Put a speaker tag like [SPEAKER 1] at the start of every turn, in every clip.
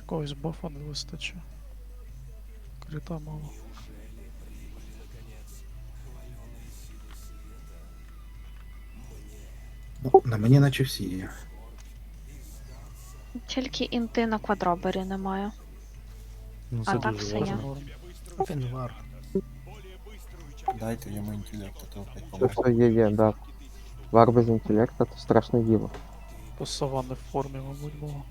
[SPEAKER 1] Якогось бафа не вистачить. Крита мало.
[SPEAKER 2] Ну, на мені наче всі є.
[SPEAKER 3] Тільки інти на квадробері немає.
[SPEAKER 4] Ну це А
[SPEAKER 3] так
[SPEAKER 4] дуже
[SPEAKER 3] все є.
[SPEAKER 4] важно.
[SPEAKER 1] Він вар.
[SPEAKER 5] Дайте йому інтелект, а то блядь,
[SPEAKER 6] Все,
[SPEAKER 5] помре.
[SPEAKER 6] все є, є, да. Вар без інтелекта то страшне діло.
[SPEAKER 1] То сова в формі, мабуть, було.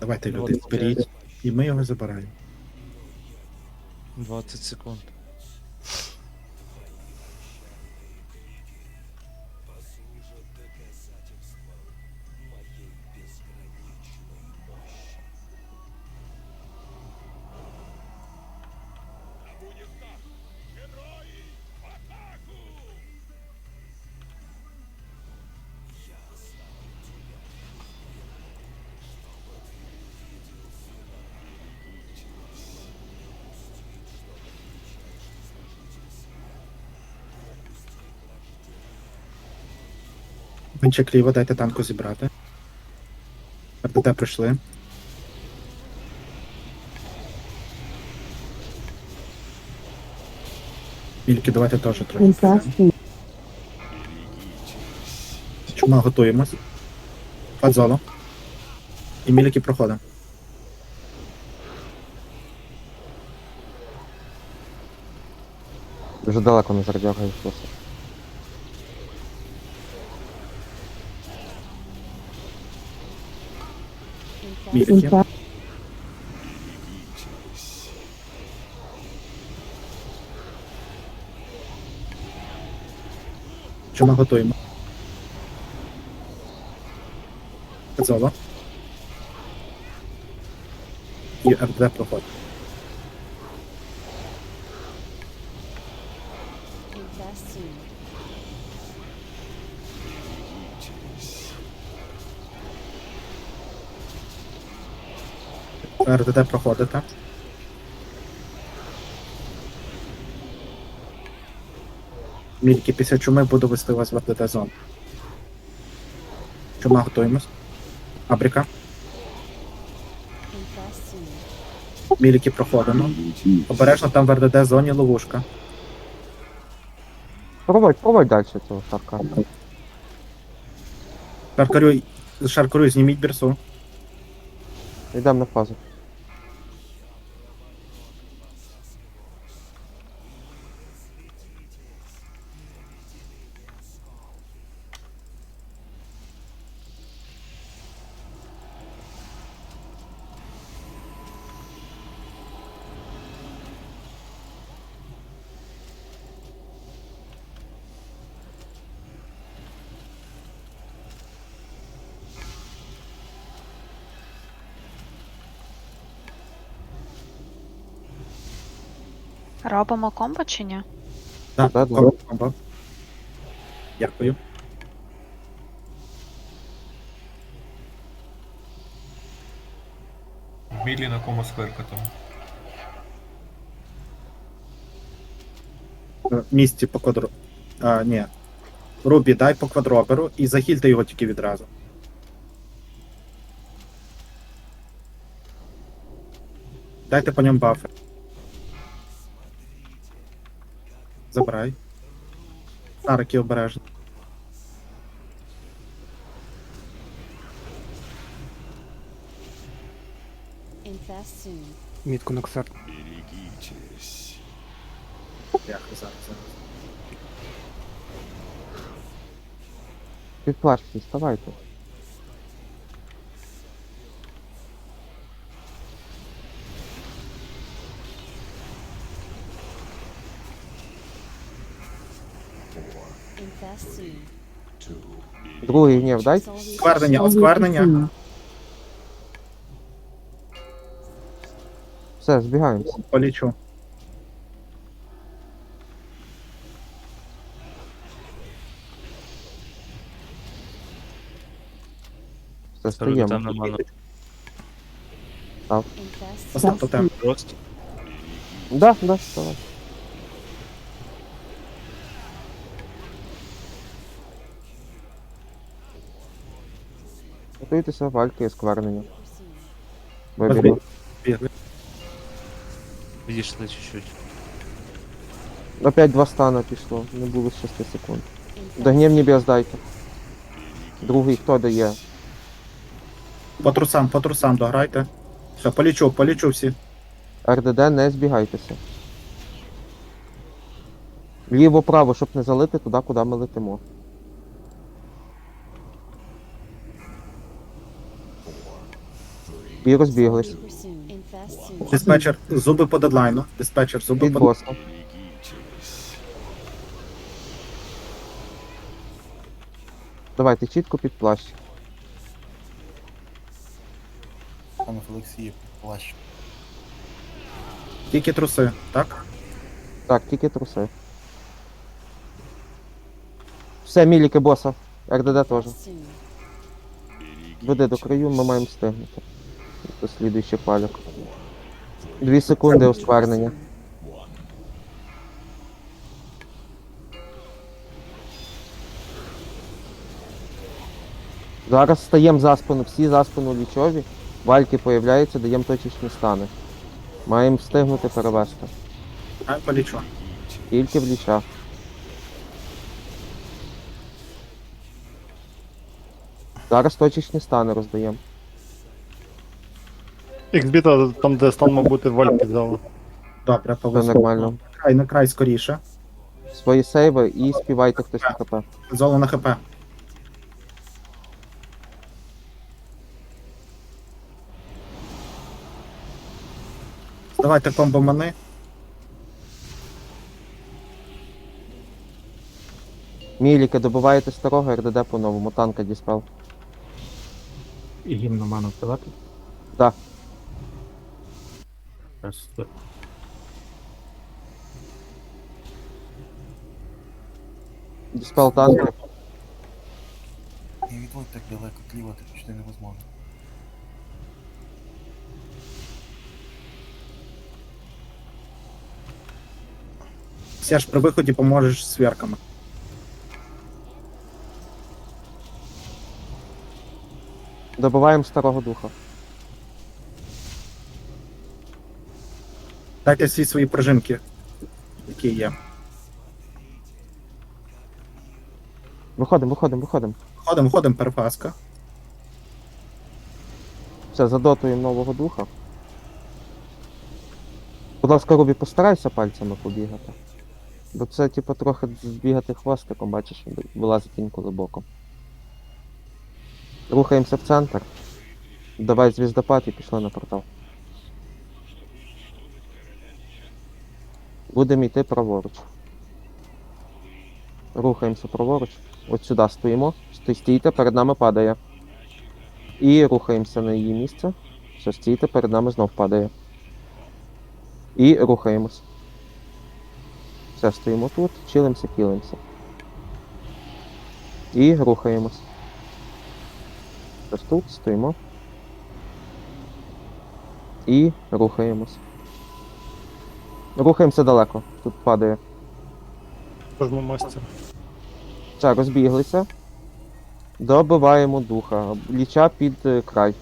[SPEAKER 2] Давайте люди зберіть. І ми його забираємо.
[SPEAKER 4] 20 секунд.
[SPEAKER 2] Винчик ліво, дайте танку зібрати. РДТ прийшли. Мільки, давайте теж трохи. Чума готуємось. Фадзоло. І міліки проходимо.
[SPEAKER 6] Дуже далеко не задергаєш просто.
[SPEAKER 2] Міліки. Чума готуємо. Казова. І РД проходить. РДД проходите. Мільки після чуми буду вести вас в РДД зону. Чума готуємось. Абрика. Міліки проходимо. Обережно там в РДД зоні ловушка.
[SPEAKER 6] Проводь, проводь далі цього шарка.
[SPEAKER 2] Шаркарюй, шаркарюй, зніміть бірсу.
[SPEAKER 6] Йдемо на фазу.
[SPEAKER 3] Робимо комбо чи ні?
[SPEAKER 2] Так,
[SPEAKER 6] Да, да.
[SPEAKER 2] комбо, комбо. Дякую.
[SPEAKER 5] В мілі на кому скверка там.
[SPEAKER 2] Е, по квадро. А, ні. Рубі, дай по квадроберу і захильте його тільки відразу. Дайте по ньому бафер. Забирай. Арки обережно.
[SPEAKER 7] Invest soon.
[SPEAKER 8] Мітку на ксар.
[SPEAKER 2] Дякую, зараз, зараз.
[SPEAKER 6] Під плашки, вставайте.
[SPEAKER 7] Invest
[SPEAKER 6] Другий гнів дайте.
[SPEAKER 2] Осквернення, осквернення.
[SPEAKER 6] Все, збігаємося.
[SPEAKER 2] Полічу.
[SPEAKER 6] Все,
[SPEAKER 4] Старий там
[SPEAKER 6] стаємо.
[SPEAKER 4] нема
[SPEAKER 7] Invest
[SPEAKER 2] Постав тотем.
[SPEAKER 4] просто.
[SPEAKER 6] Да, да, давай. Готуйтеся, вальки сквернення. Вибігли.
[SPEAKER 2] Бігли.
[SPEAKER 4] Відійшли чуть-чуть.
[SPEAKER 6] Опять два стана пішло, не було 6 секунд. До гнівні біос дайте. Другий хто дає?
[SPEAKER 2] По трусам, по трусам дограйте. Все, полічу, полічу всі.
[SPEAKER 6] РДД не збігайтеся. Ліво-право, щоб не залити туди, куди ми летимо. І розбіглись.
[SPEAKER 2] Диспетчер, зуби по дедлайну. Диспетчер, зуби
[SPEAKER 6] Під
[SPEAKER 2] по
[SPEAKER 6] боса. Давайте чітко під плащ.
[SPEAKER 5] Пане Олексій, плащ.
[SPEAKER 2] Тільки труси, так?
[SPEAKER 6] Так, тільки труси. Все, міліки боса. РДД теж. Веди до краю, ми маємо встигнути. До слідуючих палік. Дві секунди осквернення. Зараз стаємо за спину, всі за спину лічові. Вальки появляються, даємо точечні стани. Маємо встигнути перевести.
[SPEAKER 2] А.
[SPEAKER 6] Тільки в лічах. Зараз точечні стани роздаємо.
[SPEAKER 1] Іксбіта там, де стан, мав бути взяла.
[SPEAKER 2] Добре,
[SPEAKER 6] Все
[SPEAKER 2] повезло.
[SPEAKER 6] нормально.
[SPEAKER 2] Край, на край скоріше.
[SPEAKER 6] Свої сейви і співайте хтось на ХП.
[SPEAKER 2] Золо на хп. Давайте комбо мани.
[SPEAKER 6] Міліки, добиваєте старого РДД по-новому, танка діспел.
[SPEAKER 8] І гімн ману впливати?
[SPEAKER 6] Да.
[SPEAKER 8] Раз,
[SPEAKER 6] Діспел танка.
[SPEAKER 5] Не відводь так далеко, клівати почти невозможно.
[SPEAKER 2] Серж, при виході поможеш з вірками.
[SPEAKER 6] Добиваємо старого духа.
[SPEAKER 2] Дайте всі свої пружинки, які є.
[SPEAKER 6] Виходимо, виходимо, виходимо.
[SPEAKER 2] Ходимо, ходимо, перефаска.
[SPEAKER 6] Все, задотуємо нового духа. Будь ласка, Рубі, постарайся пальцями побігати. Бо це, типу, трохи збігати хвостиком, бачиш, вилазить інколи боком. Рухаємося в центр. Давай звіздопад і пішли на портал. Будемо йти праворуч. Рухаємося праворуч. От сюди стоїмо. Стійте, перед нами падає. І рухаємося на її місце. Все, стійте, перед нами знов падає. І рухаємось. Все, стоїмо тут, чилимося, кілимося. І рухаємось. Ось тут стоїмо. І рухаємось. Рухаємося далеко. Тут падає.
[SPEAKER 1] Кожну мастер.
[SPEAKER 6] Все, розбіглися. Добиваємо духа. Ліча під е, край.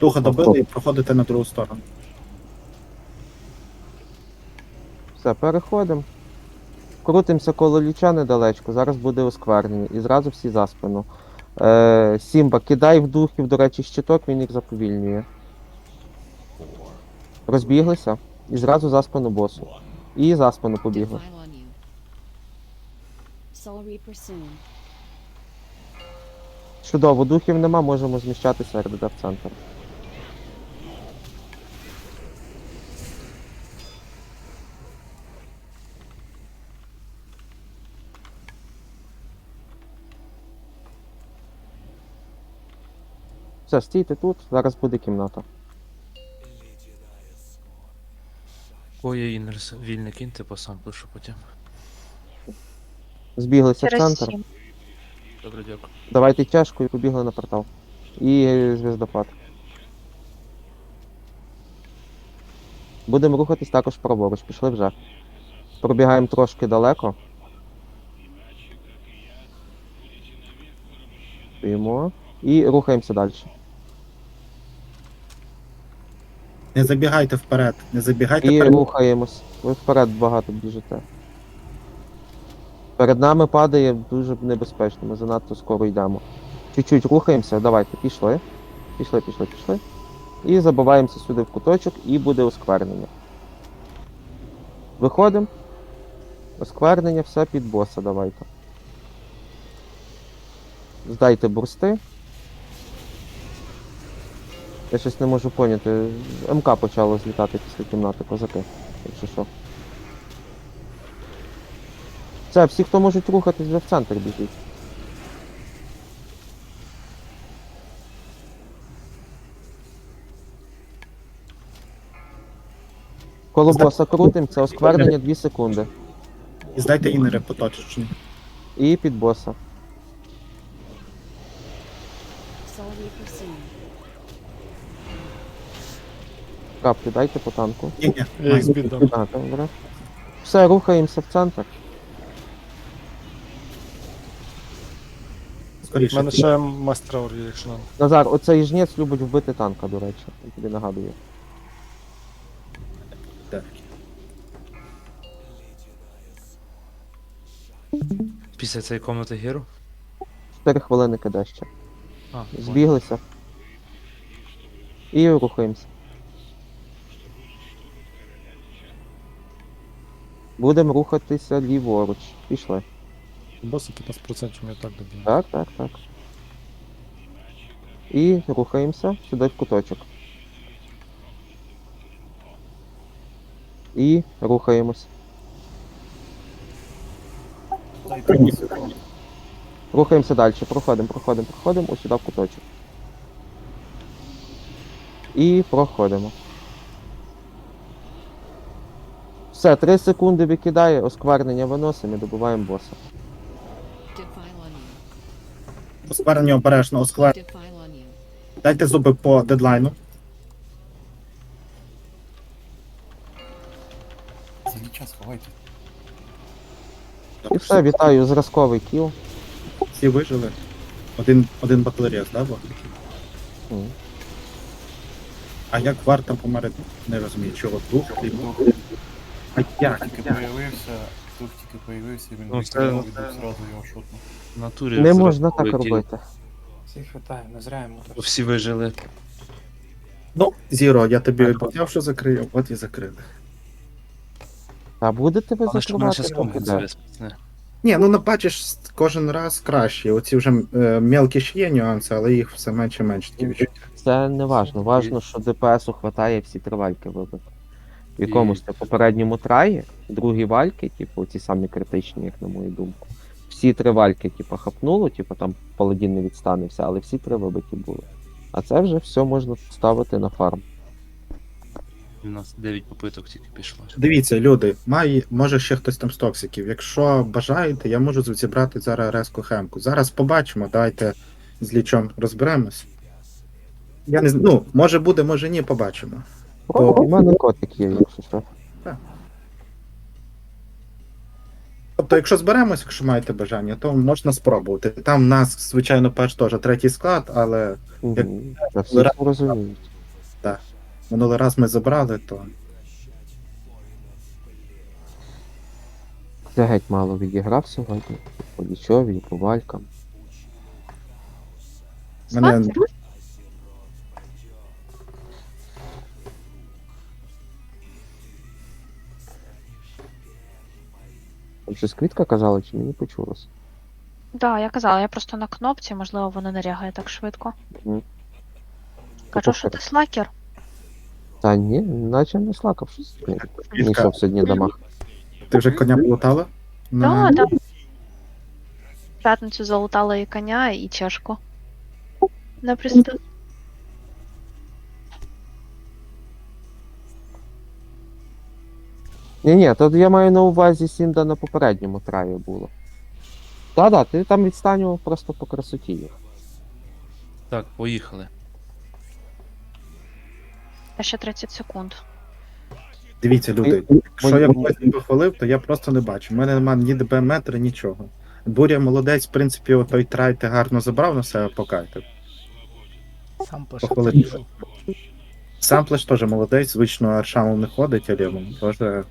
[SPEAKER 2] Духа добили і проходите на другу сторону.
[SPEAKER 6] Все, переходимо. Крутимося коло ліча недалечко, зараз буде осквернення. І зразу всі за спину. Е, Сімба, кидай в духів, до речі, щиток, він їх заповільнює. Розбіглися. І зразу заспану босу. І заспану побігли. Чудово, духів нема, можемо зміщатися РДД в центр. Все, стійте тут, зараз буде кімната.
[SPEAKER 4] Коя інерс, вільний киньте, бо сам пишу потім.
[SPEAKER 6] Збіглися в
[SPEAKER 3] Через
[SPEAKER 6] центр.
[SPEAKER 3] сім.
[SPEAKER 4] Добре, дякую.
[SPEAKER 6] Давайте чашку і побігли на портал. І звіздопад. Будемо рухатись також праворуч, пішли вже. пробігаємо трошки далеко. Стоїмо. І рухаємося далі.
[SPEAKER 2] Не забігайте вперед, не забігайте
[SPEAKER 6] І
[SPEAKER 2] вперед.
[SPEAKER 6] рухаємось. Ви вперед багато біжите. Перед нами падає дуже небезпечно, ми занадто скоро йдемо. Чуть-чуть рухаємося, давайте, пішли. Пішли, пішли, пішли. І забиваємося сюди в куточок, і буде осквернення. Виходимо. Осквернення, все під боса, давайте. Здайте бурсти. Я щось не можу поняти. МК почало злітати після кімнати, козаки, якщо що. Це, всі, хто можуть рухатись, вже в центр біжіть. Коло боса крутим, це осквернення 2 секунди.
[SPEAKER 2] І здайте інери поточечні.
[SPEAKER 6] І під боса.
[SPEAKER 7] Solely proceed.
[SPEAKER 6] Каплю дайте по танку.
[SPEAKER 2] Ні, ні,
[SPEAKER 1] їх збідав.
[SPEAKER 6] А, добре. Все, рухаємося в центр.
[SPEAKER 1] У
[SPEAKER 2] скоріше.
[SPEAKER 1] мене ще мастер є, якщо нам.
[SPEAKER 6] Назар, оцей жнець любить вбити танка, до речі. Я тобі нагадую.
[SPEAKER 2] Так.
[SPEAKER 4] Після цієї комнати гіру?
[SPEAKER 6] 4 хвилини киде ще.
[SPEAKER 4] А,
[SPEAKER 6] Збіглися. І рухаємося. Будемо рухатися ліворуч. Пішли.
[SPEAKER 1] Боси 15% я так доб'ю.
[SPEAKER 6] Так, так, так. І рухаємося сюди в куточок. І рухаємось. Рухаємося далі. Проходимо, проходимо, проходимо. Ось сюди в куточок. І проходимо. Все, 3 секунди викидає, осквернення виносимо і добуваємо боса.
[SPEAKER 2] Осквернення обережно, осквер.
[SPEAKER 7] Defile on you.
[SPEAKER 2] Дайте зуби по дедлайну.
[SPEAKER 5] Заліча сховайте.
[SPEAKER 6] І все, вітаю, зразковий кіл.
[SPEAKER 2] Всі вижили. Один, один батлеріс, да, був? А як варто померти? Не розумію, чого дух хліб. А як?
[SPEAKER 5] Тільки появився, тут тільки появився, він
[SPEAKER 4] Ну, це-
[SPEAKER 5] викидав і зразу його шотнув.
[SPEAKER 4] В натурі
[SPEAKER 6] Не можна так
[SPEAKER 4] кіл.
[SPEAKER 6] робити.
[SPEAKER 9] Всіх вітаю, не зря йому
[SPEAKER 4] Бо Всі вижили.
[SPEAKER 2] Ну, Зіро, я тобі обіцяв, що закрию, от і закрили.
[SPEAKER 6] А будете ви
[SPEAKER 4] Але вона
[SPEAKER 6] закривати?
[SPEAKER 4] спомниться.
[SPEAKER 6] де?
[SPEAKER 4] весь.
[SPEAKER 2] Ні, ну ну, бачиш, кожен раз краще. Оці вже е, мелкі ще є нюанси, але їх все менше і менше такі відчуття.
[SPEAKER 6] Це не важно. Важно, що ДПСу хватає всі три вальки вибити. В якомусь
[SPEAKER 4] І-
[SPEAKER 6] попередньому траї, другі вальки, типу, ті самі критичні, як на мою думку. Всі три вальки, типу, хапнуло, типу там паладін не відстанився, але всі три вибиті були. А це вже все можна ставити на фарм.
[SPEAKER 4] У нас 9 попиток тільки пішло.
[SPEAKER 2] Дивіться, люди, має, може ще хтось там з токсиків. Якщо бажаєте, я можу зібрати зараз резку хемку. Зараз побачимо, давайте з лічом розберемось. Я не знаю, ну, може буде, може ні, побачимо.
[SPEAKER 6] О, у мене котик є, якщо що.
[SPEAKER 2] Тобто, якщо зберемось, якщо маєте бажання, то можна спробувати. Там в нас, звичайно, перш теж третій склад, але
[SPEAKER 6] Мгм. Та всі
[SPEAKER 2] Лера-
[SPEAKER 6] це розуміють.
[SPEAKER 2] минулий раз ми забрали, то
[SPEAKER 6] Я геть мало відіграв сьогодні. По лічові, по валькам.
[SPEAKER 2] мене
[SPEAKER 3] Смерть?
[SPEAKER 6] Там щось квітка казала, чи мені почулось?
[SPEAKER 3] Да, я казала, я просто на кнопці, можливо, воно не рягає так швидко.
[SPEAKER 6] Мгм.
[SPEAKER 3] Кажу, що ти слакер.
[SPEAKER 6] Та ні, наче не слакав щось. Ні,
[SPEAKER 2] Квітка.
[SPEAKER 6] Нічого сьогодні дамаг.
[SPEAKER 2] ти вже коня полутала?
[SPEAKER 3] Да, да. В п'ятницю залутала і коня, і чешку. На приступ.
[SPEAKER 6] Ні, ні, то я маю на увазі Сінда на попередньому траї було. Та-да, ти там відстанював просто по красоті їх.
[SPEAKER 4] Так, поїхали.
[SPEAKER 3] Ще 30 секунд.
[SPEAKER 2] Дивіться, люди, якщо я
[SPEAKER 6] ми-
[SPEAKER 2] когось не похвалив, то я просто не бачу. У мене немає ні ДБ метра, нічого. Буря молодець, в принципі, той трайте гарно забрав на себе покайте.
[SPEAKER 1] Сам
[SPEAKER 2] Похвалити.
[SPEAKER 1] пошли.
[SPEAKER 2] Самплеш теж молодець, звично Аршамов не ходить, але теж,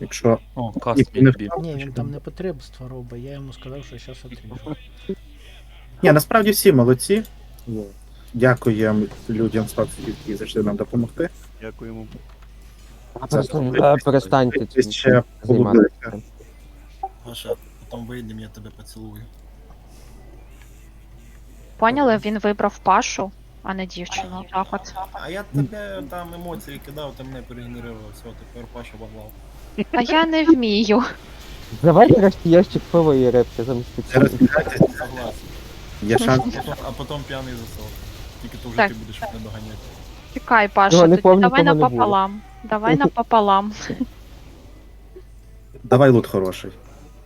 [SPEAKER 2] якщо
[SPEAKER 4] О,
[SPEAKER 2] І
[SPEAKER 4] каст
[SPEAKER 2] не
[SPEAKER 4] відбив.
[SPEAKER 1] Ні, він там не потребство робить, я йому сказав, що зараз отріжу.
[SPEAKER 2] Ні, насправді всі молодці. Дякуємо людям з Факсів, які зайшли нам допомогти.
[SPEAKER 5] Дякуємо.
[SPEAKER 6] Е, Перестаньте
[SPEAKER 2] ще
[SPEAKER 6] займатися.
[SPEAKER 5] потім вийдемо, я тебе поцілую.
[SPEAKER 3] Поняли, він вибрав Пашу, а не дівчину. Так от.
[SPEAKER 5] А я тебе там емоції кидав, ти мене перегенерував, все, тепер Паша баблав.
[SPEAKER 3] А я не вмію.
[SPEAKER 6] Давай краще ящик пива і репки замість
[SPEAKER 2] Це
[SPEAKER 6] цього.
[SPEAKER 2] розбігайтесь,
[SPEAKER 5] Согласен.
[SPEAKER 2] є шанс.
[SPEAKER 5] А потім п'яний засол. Тільки то вже
[SPEAKER 3] Так.
[SPEAKER 5] ти будеш мене доганяти.
[SPEAKER 3] Чекай, Паша, тоді давай
[SPEAKER 6] нікого не було.
[SPEAKER 3] напополам. Давай напополам.
[SPEAKER 2] Давай лут хороший.